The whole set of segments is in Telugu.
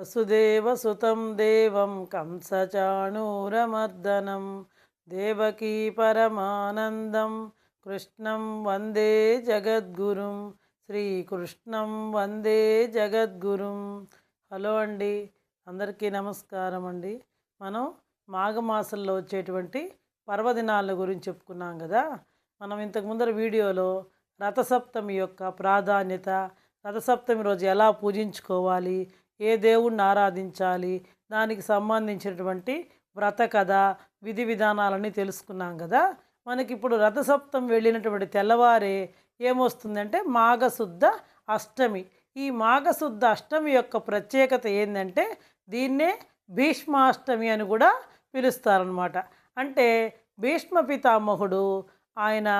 వసుదేవసుతం దేవం కంసచాణూరమర్దనం. దేవకీ పరమానందం. కృష్ణం వందే జగద్గురుం. శ్రీకృష్ణం వందే జగద్గురుం. హలో అండి అందరికీ నమస్కారం అండి. మనం మాఘమాసంలో వచ్చేటువంటి పర్వదినాల గురించి చెప్పుకున్నాం కదా. మనం ఇంతకు ముందర వీడియోలో రథసప్తమి యొక్క ప్రాధాన్యత రథసప్తమి రోజు ఎలా పూజించుకోవాలి ఏ దేవుణ్ణి ఆరాధించాలి? దానికి సంబంధించినటువంటి వ్రత కథ విధి విధానాలన్నీ తెలుసుకున్నాం కదా. మనకి ఇప్పుడు రథసప్తం వెళ్ళినటువంటి తెల్లవారే ఏమొస్తుందంటే మాఘశుద్ధ అష్టమి. ఈ మాఘశుద్ధ అష్టమి యొక్క ప్రత్యేకత ఏంటంటే దీన్నే భీష్మాష్టమి అని కూడా పిలుస్తారనమాట అంటే భీష్మ పితామహుడు ఆయన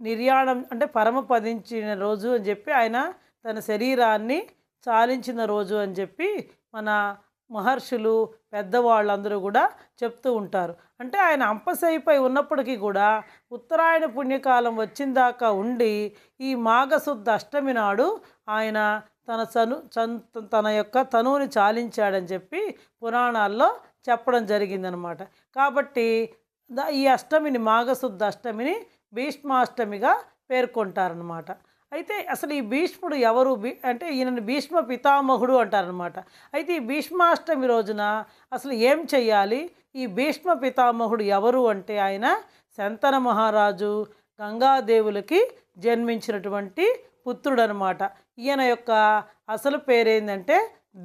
నిర్యాణం అంటే పరమపదించిన రోజు అని చెప్పి ఆయన తన శరీరాన్ని చాలించిన రోజు అని చెప్పి మన మహర్షులు పెద్దవాళ్ళందరూ కూడా చెప్తూ ఉంటారు. అంటే ఆయన అంపశైపై ఉన్నప్పటికీ కూడా ఉత్తరాయణ పుణ్యకాలం వచ్చిన దాకా ఉండి ఈ మాఘశుద్ధ అష్టమి నాడు ఆయన తన చను చన్ తన యొక్క తనువుని చాలించాడని చెప్పి పురాణాల్లో చెప్పడం జరిగిందనమాట. కాబట్టి ఈ అష్టమిని మాఘశుద్ధ అష్టమిని భీష్మాష్టమిగా పేర్కొంటారనమాట. అయితే అసలు ఈ భీష్ముడు ఎవరు? భీ అంటే ఈయనని భీష్మ పితామహుడు అంటారనమాట అయితే ఈ భీష్మాష్టమి రోజున అసలు ఏం చెయ్యాలి? ఈ భీష్మ పితామహుడు ఎవరు అంటే ఆయన శంతన మహారాజు గంగాదేవులకి జన్మించినటువంటి పుత్రుడు అనమాట ఈయన యొక్క అసలు పేరేందంటే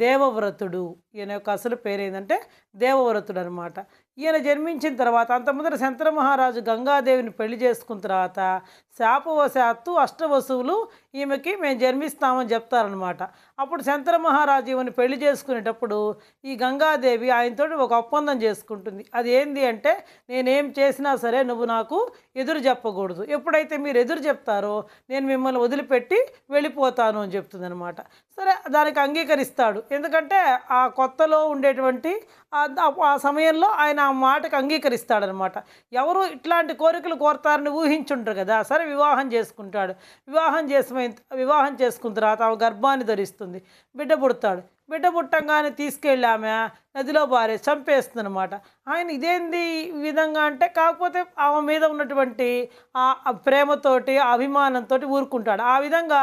దేవవ్రతుడు. ఈయన యొక్క అసలు పేరేందంటే దేవవ్రతుడు అనమాట ఈయన జన్మించిన తర్వాత అంత ముందర శంతన మహారాజు గంగాదేవిని పెళ్ళి చేసుకున్న తర్వాత శాపవశాత్తు అష్టవసువులు ఈమెకి మేము జన్మిస్తామని చెప్తారనమాట అప్పుడు శంకర మహారాజు ఈమెను పెళ్ళి చేసుకునేటప్పుడు ఈ గంగాదేవి ఆయనతో ఒక ఒప్పందం చేసుకుంటుంది. అది ఏంది అంటే నేనేం చేసినా సరే నువ్వు నాకు ఎదురు చెప్పకూడదు. ఎప్పుడైతే మీరు ఎదురు చెప్తారో నేను మిమ్మల్ని వదిలిపెట్టి వెళ్ళిపోతాను అని చెప్తుంది అనమాట సరే దానికి అంగీకరిస్తాడు. ఎందుకంటే ఆ కొత్తలో ఉండేటువంటి ఆ- ఆ సమయంలో ఆయన ఆ మాటకు అంగీకరిస్తాడనమాట ఎవరు ఇట్లాంటి కోరికలు కోరతారని ఊహించుంటారు కదా. సరే వివాహం చేసుకుంటాడు. వివాహం చేసిన వివాహం చేసుకున్న తర్వాత ఆమె గర్భాన్ని ధరిస్తుంది. బిడ్డ పుడతాడు. బిడ్డ పుట్టంగానే తీసుకెళ్ళి ఆమె నదిలో బారే చంపేస్తుంది అనమాట ఆయన ఇదేంది ఈ విధంగా అంటే కాకపోతే ఆమె మీద ఉన్నటువంటి ఆ ప్రేమతోటి అభిమానంతో ఊరుకుంటాడు. ఆ విధంగా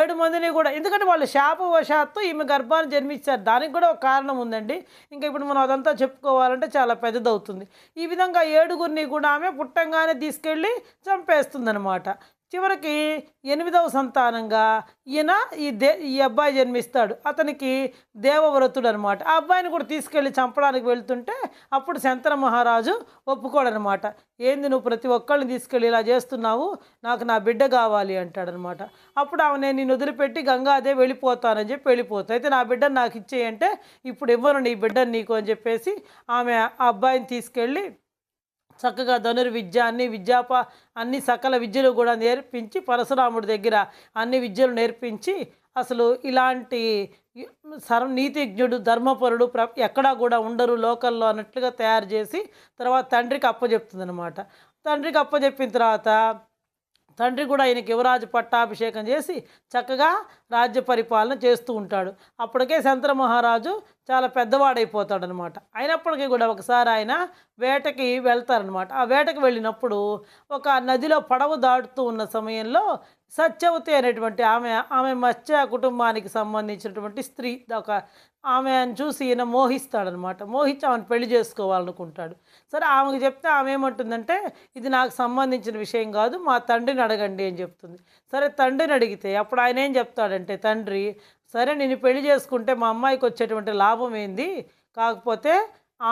ఏడు మందిని కూడా ఎందుకంటే వాళ్ళు శాపవశాత్తు ఈమె గర్భాన్ని జన్మించారు. దానికి కూడా ఒక కారణం ఉందండి. ఇంకా ఇప్పుడు మనం అదంతా చెప్పుకోవాలంటే చాలా పెద్దదవుతుంది. ఈ విధంగా ఏడుగురిని కూడా ఆమె పుట్టంగానే తీసుకెళ్ళి చంపేస్తుంది చివరికి ఎనిమిదవ సంతానంగా ఈయన ఈ దే ఈ అబ్బాయి జన్మిస్తాడు. అతనికి దేవవ్రతుడు అనమాట ఆ అబ్బాయిని కూడా తీసుకెళ్ళి చంపడానికి వెళ్తుంటే అప్పుడు శంతన మహారాజు ఒప్పుకోడనమాట. ఏంది నువ్వు ప్రతి ఒక్కళ్ళని తీసుకెళ్ళి ఇలా చేస్తున్నావు? నాకు నా బిడ్డ కావాలి అంటాడనమాట. అప్పుడు ఆమె నేను నిన్ను వదిలిపెట్టి గంగాదే వెళ్ళిపోతానని చెప్పి వెళ్ళిపోతా. అయితే నా బిడ్డను నాకు ఇచ్చేయంటే ఇప్పుడు ఇవ్వను నీ బిడ్డను నీకు అని చెప్పేసి ఆమె ఆ అబ్బాయిని తీసుకెళ్ళి చక్కగా ధనుర్విద్య అన్ని విద్యాప అన్ని సకల విద్యలు కూడా నేర్పించి పరశురాముడి దగ్గర అన్ని విద్యలు నేర్పించి అసలు ఇలాంటి సర్వ నీతిజ్ఞుడు ధర్మపరుడు ప్ర ఎక్కడా కూడా ఉండరు లోకల్లో అన్నట్లుగా తయారు చేసి తర్వాత తండ్రికి అప్పచెప్తుంది అనమాట తండ్రికి అప్పచెప్పిన తర్వాత తండ్రి కూడా ఆయనకి యువరాజు పట్టాభిషేకం చేసి చక్కగా రాజ్య పరిపాలన చేస్తూ ఉంటాడు. అప్పటికే శంతర మహారాజు చాలా పెద్దవాడైపోతాడు అనమాట అయినప్పటికీ కూడా ఒకసారి ఆయన వేటకి వెళ్తారనమాట. ఆ వేటకి వెళ్ళినప్పుడు ఒక నదిలో పడవ దాటుతూ ఉన్న సమయంలో సత్యవతి అనేటువంటి ఆమె ఆమె మత్స్య కుటుంబానికి సంబంధించినటువంటి స్త్రీ ఒక ఆమె అని చూసి ఈయన మోహిస్తాడనమాట. మోహించి ఆమెను పెళ్ళి చేసుకోవాలనుకుంటాడు. సరే ఆమెకు చెప్తే ఆమె ఏమంటుందంటే ఇది నాకు సంబంధించిన విషయం కాదు మా తండ్రిని అడగండి అని చెప్తుంది. సరే తండ్రిని అడిగితే అప్పుడు ఆయన ఏం చెప్తాడంటే తండ్రి సరే నేను పెళ్ళి చేసుకుంటే మా అమ్మాయికి వచ్చేటువంటి లాభం ఏంది? కాకపోతే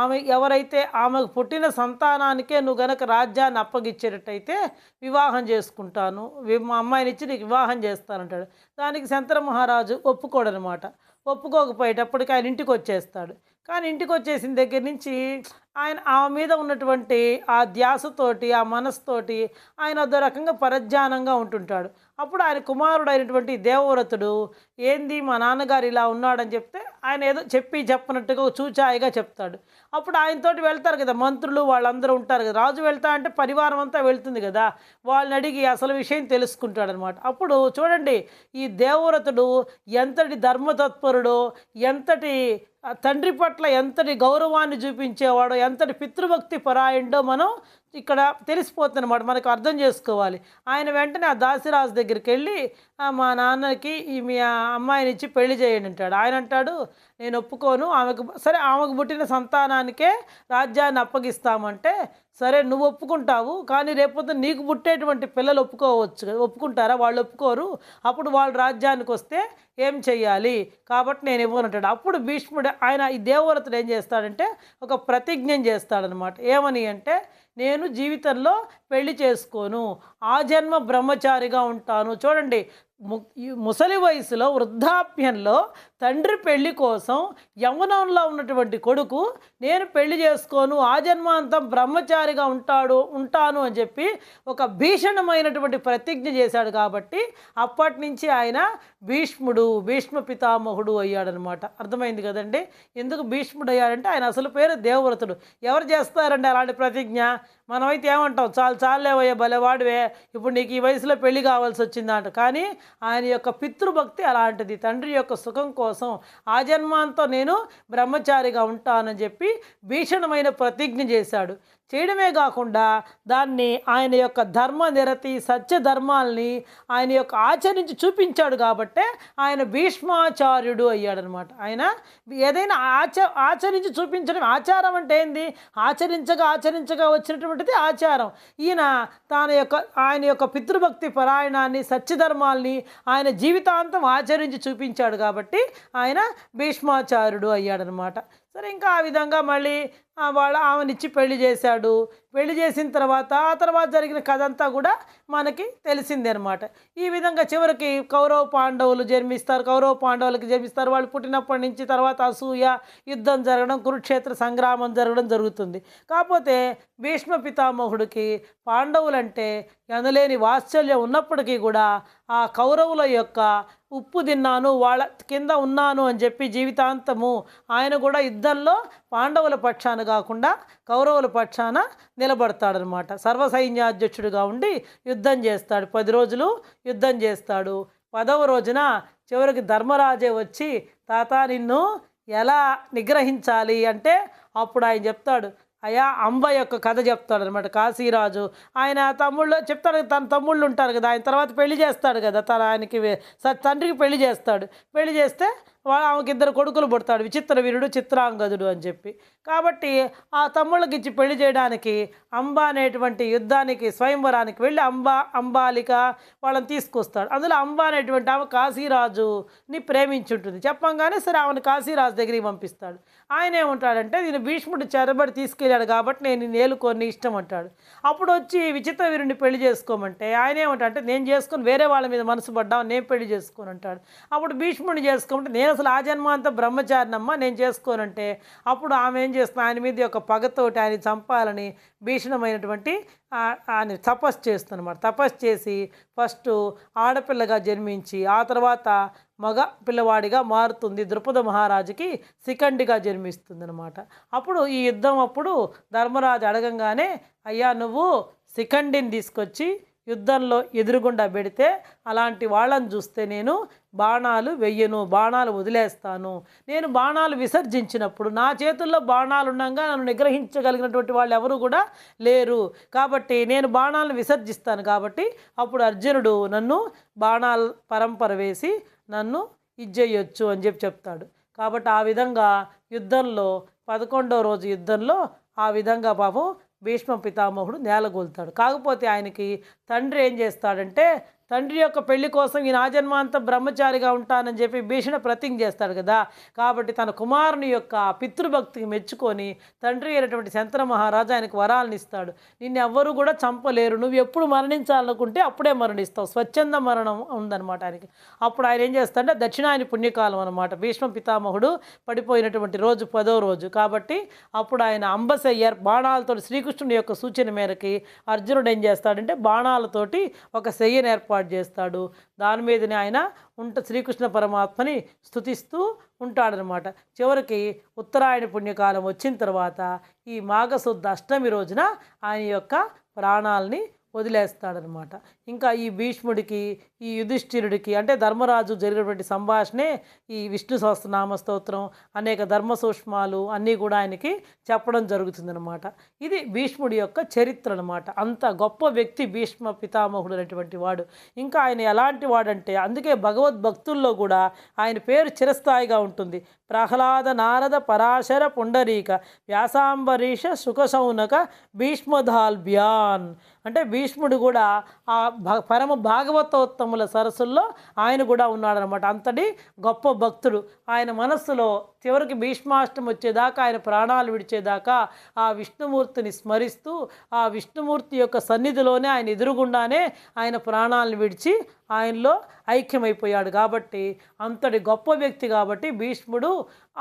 ఆమె ఎవరైతే ఆమెకు పుట్టిన సంతానానికే నువ్వు గనక రాజ్యాన్ని అప్పగిచ్చేటట్టయితే వివాహం చేసుకుంటాను. మా అమ్మాయిని ఇచ్చి నీకు వివాహం చేస్తానంటాడు. దానికి శంతర మహారాజు ఒప్పుకోడనమాట. ఒప్పుకోకపోయేటప్పటికి ఆయన ఇంటికి వచ్చేస్తాడు కానీ ఇంటికి వచ్చేసిన దగ్గర నుంచి ఆయన ఆమె మీద ఉన్నటువంటి ఆ ధ్యాసతోటి ఆ మనసుతోటి ఆయన అదో రకంగా పరధ్యానంగా ఉంటుంటాడు. అప్పుడు ఆయన కుమారుడు అయినటువంటి దేవవ్రతుడు ఏంది మా నాన్నగారు ఇలా ఉన్నాడని చెప్తే ఆయన ఏదో చెప్పి చెప్పనట్టుగా చూచాయిగా చెప్తాడు. అప్పుడు ఆయనతోటి వెళ్తారు కదా మంత్రులు వాళ్ళందరూ ఉంటారు కదా. రాజు వెళ్తా అంటే పరివారం అంతా వెళ్తుంది కదా. వాళ్ళని అడిగి అసలు విషయం తెలుసుకుంటాడనమాట అప్పుడు చూడండి ఈ దేవవ్రతుడు ఎంతటి ధర్మతత్పరుడో ఎంతటి తండ్రి పట్ల ఎంతటి గౌరవాన్ని చూపించేవాడో ఎంతటి పితృభక్తి పరాయణో మనం ఇక్కడ తెలిసిపోతుంది అనమాట మనకు అర్థం చేసుకోవాలి. ఆయన వెంటనే ఆ దాసిరాజు దగ్గరికి వెళ్ళి మా నాన్నకి ఈ మీ అమ్మాయిని ఇచ్చి పెళ్ళి చేయండి అంటాడు. ఆయన అంటాడు నేను ఒప్పుకోను. ఆమెకు సరే ఆమెకు పుట్టిన సంతానానికే రాజ్యాన్ని అప్పగిస్తామంటే సరే నువ్వు ఒప్పుకుంటావు. కానీ రేపొద్దు నీకు పుట్టేటువంటి పిల్లలు ఒప్పుకోవచ్చు ఒప్పుకుంటారా? వాళ్ళు ఒప్పుకోరు. అప్పుడు వాళ్ళు రాజ్యానికి వస్తే ఏం చెయ్యాలి? కాబట్టి నేను ఇవ్వనంటాడు అప్పుడు భీష్ముడు ఆయన ఈ దేవవ్రతుడు ఏం చేస్తాడంటే ఒక ప్రతిజ్ఞ చేస్తాడనమాట ఏమని అంటే నేను జీవితంలో పెళ్ళి చేసుకోను. ఆ జన్మ బ్రహ్మచారిగా ఉంటాను. చూడండి ముసలి వయసులో వృద్ధాప్యంలో తండ్రి పెళ్ళి కోసం యవ్వనంలో ఉన్నటువంటి కొడుకు నేను పెళ్ళి చేసుకోను ఆ జన్మాంతం బ్రహ్మచారిగా ఉంటాడు ఉంటాను అని చెప్పి ఒక భీషణమైనటువంటి ప్రతిజ్ఞ చేశాడు కాబట్టి అప్పటి నుంచి ఆయన భీష్ముడు భీష్మ పితామహుడు అయ్యాడనమాట. అర్థమైంది కదండి? ఎందుకు భీష్ముడు అయ్యాడంటే ఆయన అసలు పేరు దేవవ్రతుడు. ఎవరు చేస్తారండి అలాంటి ప్రతిజ్ఞ? మనమైతే ఏమంటాం చాలు చాలేవయ్యే భలేవాడివే ఇప్పుడు నీకు ఈ వయసులో పెళ్ళి కావాల్సి వచ్చిందంట. కానీ ఆయన యొక్క పితృభక్తి అలాంటిది తండ్రి యొక్క సుఖం కోసం ఆ జన్మాంతో నేను బ్రహ్మచారిగా ఉంటానని చెప్పి భీషణమైన ప్రతిజ్ఞ చేశాడు. చేయడమే కాకుండా దాన్ని ఆయన యొక్క ధర్మ నిరతి సత్య ధర్మాల్ని ఆయన యొక్క ఆచరించి చూపించాడు కాబట్టే ఆయన భీష్మాచార్యుడు అయ్యాడనమాట. ఆయన ఏదైనా ఆచ ఆచరించి చూపించడం ఆచారం అంటే ఏంది? ఆచరించగా ఆచరించగా వచ్చినటువంటిది ఆచారం. ఈయన తన యొక్క ఆయన యొక్క పితృభక్తి పరాయణాన్ని సత్యధర్మాల్ని ఆయన జీవితాంతం ఆచరించి చూపించాడు కాబట్టి ఆయన భీష్మాచార్యుడు అయ్యాడనమాట. సరే ఇంకా ఆ విధంగా మళ్ళీ వాళ్ళ ఆమెనిచ్చి పెళ్ళి చేశాడు. పెళ్ళి చేసిన తర్వాత ఆ తర్వాత జరిగిన కథ అంతా కూడా మనకి తెలిసిందే అనమాట ఈ విధంగా చివరికి కౌరవ పాండవులు జన్మిస్తారు. కౌరవ పాండవులకి జన్మిస్తారు. వాళ్ళు పుట్టినప్పటి నుంచి తర్వాత అసూయ యుద్ధం జరగడం కురుక్షేత్ర సంగ్రామం జరగడం జరుగుతుంది. కాకపోతే భీష్మ పితామహుడికి పాండవులంటే ఎనలేని వాత్సల్యం ఉన్నప్పటికీ కూడా ఆ కౌరవుల యొక్క ఉప్పు తిన్నాను వాళ్ళ కింద ఉన్నాను అని చెప్పి జీవితాంతము ఆయన కూడా యుద్ధంలో పాండవుల పక్షాన కాకుండా కౌరవుల పక్షాన నిలబడతాడనమాట. సర్వసైన్యాధ్యక్షుడిగా ఉండి యుద్ధం చేస్తాడు. పది రోజులు యుద్ధం చేస్తాడు. పదవ రోజున చివరికి ధర్మరాజే వచ్చి తాత నిన్ను ఎలా నిగ్రహించాలి? అంటే అప్పుడు ఆయన చెప్తాడు అయా అంబ యొక్క కథ చెప్తాడు అనమాట కాశీరాజు ఆయన తమ్ముళ్ళు చెప్తాడు తన తమ్ముళ్ళు ఉంటారు కదా ఆయన తర్వాత పెళ్ళి చేస్తాడు కదా తన ఆయనకి తండ్రికి పెళ్ళి చేస్తాడు. పెళ్ళి చేస్తే వాళ్ళు ఆమెకి ఇద్దరు కొడుకులు పుడతాడు విచిత్ర వీరుడు చిత్రాంగదుడు అని చెప్పి. కాబట్టి ఆ తమ్ముళ్ళకి ఇచ్చి పెళ్ళి చేయడానికి అంబ అనేటువంటి యుద్ధానికి స్వయంవరానికి వెళ్ళి అంబ అంబాలిక వాళ్ళని తీసుకొస్తాడు. అందులో అంబ అనేటువంటి ఆమె కాశీరాజుని ప్రేమించుంటుంది. చెప్పంగానే సరే ఆమెను కాశీరాజు దగ్గరికి పంపిస్తాడు. ఆయన ఏమంటాడంటే నేను భీష్ముడు చెరబడి తీసుకెళ్ళాడు కాబట్టి నేను నేలుకొని ఇష్టం అంటాడు. అప్పుడు వచ్చి విచిత్ర వీరుని పెళ్ళి చేసుకోమంటే ఆయన ఏమంటాడంటే నేను చేసుకొని వేరే వాళ్ళ మీద మనసు పడ్డాం నేను పెళ్ళి చేసుకోను అంటాడు. అప్పుడు భీష్ముడిని చేసుకోమంటే నేను అసలు ఆ జన్మ అంతా బ్రహ్మచారినమ్మ నేను చేసుకోనంటే అప్పుడు ఆమె ఏం చేస్తుంది? ఆయన మీద ఒక పగతోటి ఆయన చంపాలని భీషణమైనటువంటి ఆయన తపస్సు చేస్తున్నమాట తపస్సు చేసి ఫస్ట్ ఆడపిల్లగా జన్మించి ఆ తర్వాత మగ పిల్లవాడిగా మారుతుంది. ద్రుపద మహారాజుకి సికండిగా జన్మిస్తుంది అనమాట అప్పుడు ఈ యుద్ధం అప్పుడు ధర్మరాజు అడగంగానే అయ్యా నువ్వు శిఖండిని తీసుకొచ్చి యుద్ధంలో ఎదురుగుండా పెడితే అలాంటి వాళ్ళని చూస్తే నేను బాణాలు వెయ్యను బాణాలు వదిలేస్తాను. నేను బాణాలు విసర్జించినప్పుడు నా చేతుల్లో బాణాలు ఉండగా నన్ను నిగ్రహించగలిగినటువంటి వాళ్ళు ఎవరు కూడా లేరు. కాబట్టి నేను బాణాలను విసర్జిస్తాను కాబట్టి అప్పుడు అర్జునుడు నన్ను బాణాల పరంపర వేసి నన్ను ఇజ్జేయొచ్చు అని చెప్పి చెప్తాడు. కాబట్టి ఆ విధంగా యుద్ధంలో పదకొండో రోజు యుద్ధంలో ఆ విధంగా పాపం భీష్మ పితామహుడు నేలగొల్తాడు కాకపోతే ఆయనకి తండ్రి ఏం చేస్తాడంటే తండ్రి యొక్క పెళ్ళి కోసం ఈయన ఆజన్మాంతం బ్రహ్మచారిగా ఉంటానని చెప్పి భీషణ ప్రతిజ్ఞ చేస్తాడు కదా. కాబట్టి తన కుమారుని యొక్క పితృభక్తికి మెచ్చుకొని తండ్రి అయినటువంటి శంతన మహారాజు ఆయనకు వరాలను ఇస్తాడు. నిన్ను ఎవ్వరూ కూడా చంపలేరు. నువ్వు ఎప్పుడు మరణించాలనుకుంటే అప్పుడే మరణిస్తావు. స్వచ్ఛంద మరణం ఉందన్నమాట ఆయనకి. అప్పుడు ఆయన ఏం చేస్తాడంటే దక్షిణాయని పుణ్యకాలం అనమాట భీష్మ పితామహుడు పడిపోయినటువంటి రోజు పదో రోజు. కాబట్టి అప్పుడు ఆయన అంబసయ్యర్ బాణాలతో శ్రీకృష్ణుని యొక్క సూచన మేరకి అర్జునుడు ఏం చేస్తాడంటే బాణాలతోటి ఒక శయ్యను ఏర్పాటు ఏర్పాటు చేస్తాడు. దాని మీదనే ఆయన ఉంట శ్రీకృష్ణ పరమాత్మని స్థుతిస్తూ ఉంటాడనమాట. చివరికి ఉత్తరాయణ పుణ్యకాలం వచ్చిన తర్వాత ఈ మాఘశుద్ధ అష్టమి రోజున ఆయన యొక్క ప్రాణాలని వదిలేస్తాడనమాట. ఇంకా ఈ భీష్ముడికి ఈ యుధిష్ఠిరుడికి అంటే ధర్మరాజు జరిగినటువంటి సంభాషణే ఈ విష్ణు సహస్రనామ స్తోత్రం అనేక ధర్మ సూక్ష్మాలు అన్నీ కూడా ఆయనకి చెప్పడం జరుగుతుందనమాట. ఇది భీష్ముడి యొక్క చరిత్ర అనమాట. అంత గొప్ప వ్యక్తి భీష్మ పితామహుడు అనేటువంటి వాడు. ఇంకా ఆయన ఎలాంటి వాడంటే అందుకే భగవద్భక్తుల్లో కూడా ఆయన పేరు చిరస్థాయిగా ఉంటుంది. ప్రహ్లాద నారద పరాశర పుండరీక వ్యాసాంబరీష సుఖసౌనక భీష్మధాల్బ్యాన్ అంటే భీష్ముడు కూడా ఆ పరమ భాగవతోత్తముల సరస్సుల్లో ఆయన కూడా ఉన్నాడనమాట అంతటి గొప్ప భక్తుడు. ఆయన మనస్సులో చివరికి భీష్మాష్టం వచ్చేదాకా ఆయన ప్రాణాలు విడిచేదాకా ఆ విష్ణుమూర్తిని స్మరిస్తూ ఆ విష్ణుమూర్తి యొక్క సన్నిధిలోనే ఆయన ఎదురుగుండానే ఆయన ప్రాణాలను విడిచి ఆయనలో ఐక్యమైపోయాడు. కాబట్టి అంతటి గొప్ప వ్యక్తి కాబట్టి భీష్ముడు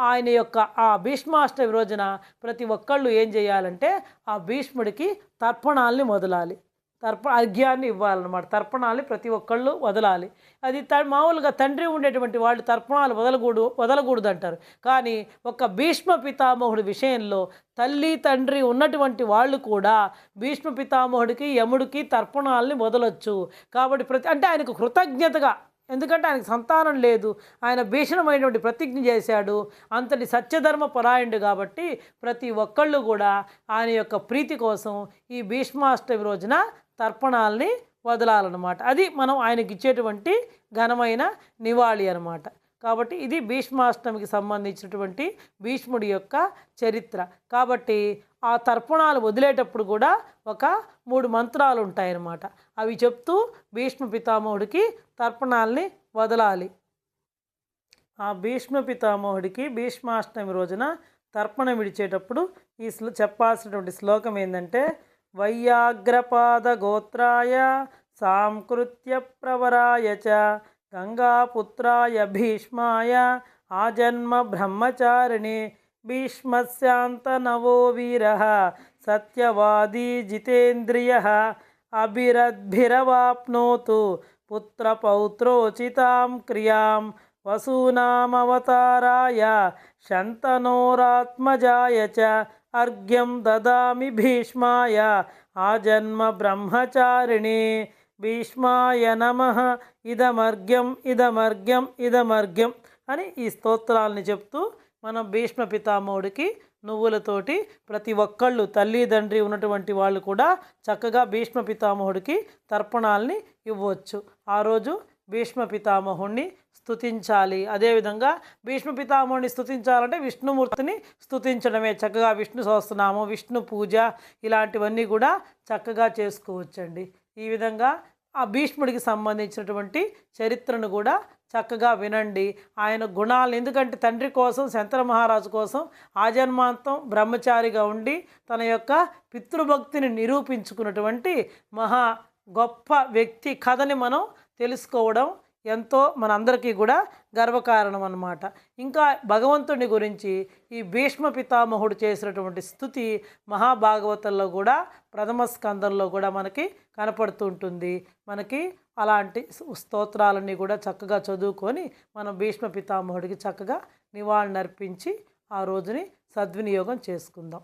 ఆయన యొక్క ఆ భీష్మాష్టమి రోజున ప్రతి ఒక్కళ్ళు ఏం చేయాలంటే ఆ భీష్ముడికి తర్పణాలని మొదలాలి. తర్ప అర్ఘ్యాన్ని ఇవ్వాలన్నమాట. తర్పణాలని ప్రతి ఒక్కళ్ళు వదలాలి. అది త మామూలుగా తండ్రి ఉండేటువంటి వాళ్ళు తర్పణాలు వదలకూడదు వదలకూడదు అంటారు కానీ ఒక భీష్మ పితామహుడి విషయంలో తల్లి తండ్రి ఉన్నటువంటి వాళ్ళు కూడా భీష్మ పితామహుడికి యముడికి తర్పణాలని వదలొచ్చు. కాబట్టి ప్రతి అంటే ఆయనకు కృతజ్ఞతగా ఎందుకంటే ఆయనకు సంతానం లేదు. ఆయన భీషణమైనటువంటి ప్రతిజ్ఞ చేశాడు. అంతటి సత్యధర్మ పరాయణుడు కాబట్టి ప్రతి ఒక్కళ్ళు కూడా ఆయన యొక్క ప్రీతి కోసం ఈ భీష్మాష్టమి రోజున తర్పణాలని వదలాలన్నమాట. అది మనం ఆయనకి ఇచ్చేటువంటి ఘనమైన నివాళి అనమాట కాబట్టి ఇది భీష్మాష్టమికి సంబంధించినటువంటి భీష్ముడి యొక్క చరిత్ర. కాబట్టి ఆ తర్పణాలు వదిలేటప్పుడు కూడా ఒక మూడు మంత్రాలు ఉంటాయన్నమాట అవి చెప్తూ భీష్మ పితామహుడికి తర్పణాలని వదలాలి. ఆ భీష్మ పితామహుడికి భీష్మాష్టమి రోజున తర్పణం విడిచేటప్పుడు ఈ శ్లో చెప్పాల్సినటువంటి శ్లోకం ఏంటంటే वैयाग्रपादगोत्राय सांकृत्यप्रवराय च, गंगापुत्राय भीष्माय आजन्मब्रह्मचारिणे भीष्मस्यान्तनवो वीरः, सत्यवादी जितेन्द्रियः, अभिरद्भिरवाप्नोतु, पुत्रपौत्रोचितां क्रियाँ, वसूनामवताराय, शन्तनोरात्मजाय च అర్ఘ్యం దదామి భీష్మాయ ఆజన్మ బ్రహ్మచారిణి. భీష్మాయ నమ. ఇదమర్ఘ్యం ఇదమర్ఘ్యం ఇదమర్ఘ్యం అని ఈ స్తోత్రాలని చెప్తూ మనం భీష్మ పితామహుడికి నువ్వులతోటి ప్రతి ఒక్కళ్ళు తల్లిదండ్రి ఉన్నటువంటి వాళ్ళు కూడా చక్కగా భీష్మ పితామహుడికి తర్పణాలని ఇవ్వచ్చు. ఆ రోజు భీష్మ పితామహుడిని స్తుతించాలి. అదేవిధంగా భీష్మ పితామహుడిని స్థుతించాలంటే విష్ణుమూర్తిని స్థుతించడమే చక్కగా విష్ణు సహస్రనామం విష్ణు పూజ ఇలాంటివన్నీ కూడా చక్కగా చేసుకోవచ్చండి. ఈ విధంగా ఆ భీష్ముడికి సంబంధించినటువంటి చరిత్రను కూడా చక్కగా వినండి. ఆయన గుణాలు ఎందుకంటే తండ్రి కోసం శంతర మహారాజు కోసం ఆజన్మాంతం బ్రహ్మచారిగా ఉండి తన యొక్క పితృభక్తిని నిరూపించుకున్నటువంటి మహా గొప్ప వ్యక్తి కథని మనం తెలుసుకోవడం ఎంతో మనందరికీ కూడా గర్వకారణం అన్నమాట ఇంకా భగవంతుని గురించి ఈ భీష్మ పితామహుడు చేసినటువంటి స్థుతి మహాభాగవతంలో కూడా ప్రథమ స్కందంలో కూడా మనకి కనపడుతూ ఉంటుంది మనకి అలాంటి స్తోత్రాలన్నీ కూడా చక్కగా చదువుకొని మనం భీష్మ పితామహుడికి చక్కగా నివాళులర్పించి ఆ రోజుని సద్వినియోగం చేసుకుందాం.